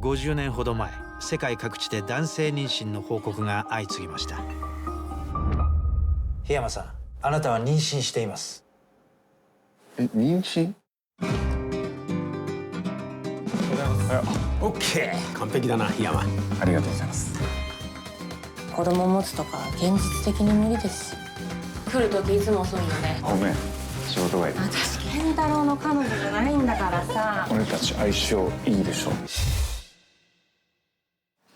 50年ほど前世界各地で男性妊娠の報告が相次ぎました。檜山さんあなたは妊娠しています。え妊娠？オッケー。完璧だな檜山。ありがとうございます。子供持つとか現実的に無理です。し来る時いつも遅いよねごめん。仕事帰り。私健太郎の彼女じゃないんだからさ。俺たち相性いいでしょ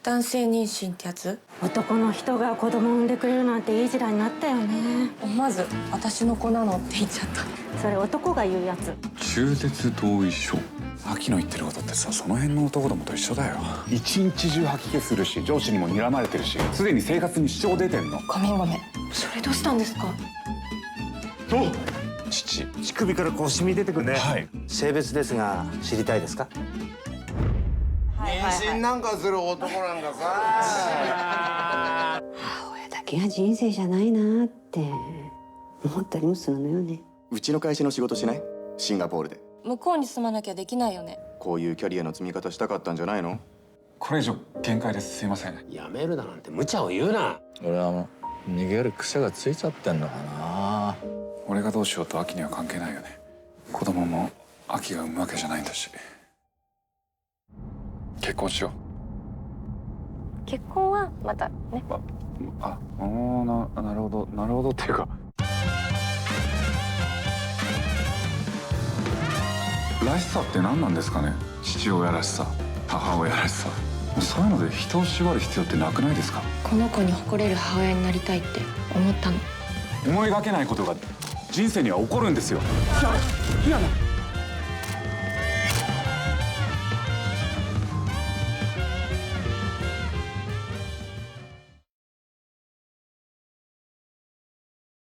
男性妊娠ってやつ？男の人が子供産んでくれるなんていい時代になったよね。まず私の子なのって言っちゃった。それ男が言うやつ。中絶同意書。秋の言ってることってさその辺の男どもと一緒だよ。一日中吐き気するし上司にも睨まれてるしすでに生活に支障出てんの。ごめんごめん。それどうしたんですか？父。乳首からこう染み出てくるね。はい。性別ですが知りたいですか？妊娠なんかする男なんかさ。親だけが人生じゃないなって思ったりもするのよね。うちの会社の仕事しない？シンガポールで。向こうに住まなきゃできないよね。こういうキャリアの積み方したかったんじゃないの？これ以上限界です。すいません。やめるだなんて無茶を言うな。俺はもう逃げる癖がついちゃってんのかな。俺がどうしようと秋には関係ないよね。子供も秋が産むわけじゃないんだし結婚しよ結婚はまたね。うああーななるほど。なるほどっていうか。らしさって何なんですかね？父親らしさ母親らしさ。そういうので人を縛る必要ってなくないですか？この子に誇れる母親になりたいって思ったの。思いがけないことが人生には起こるんですよ。檜山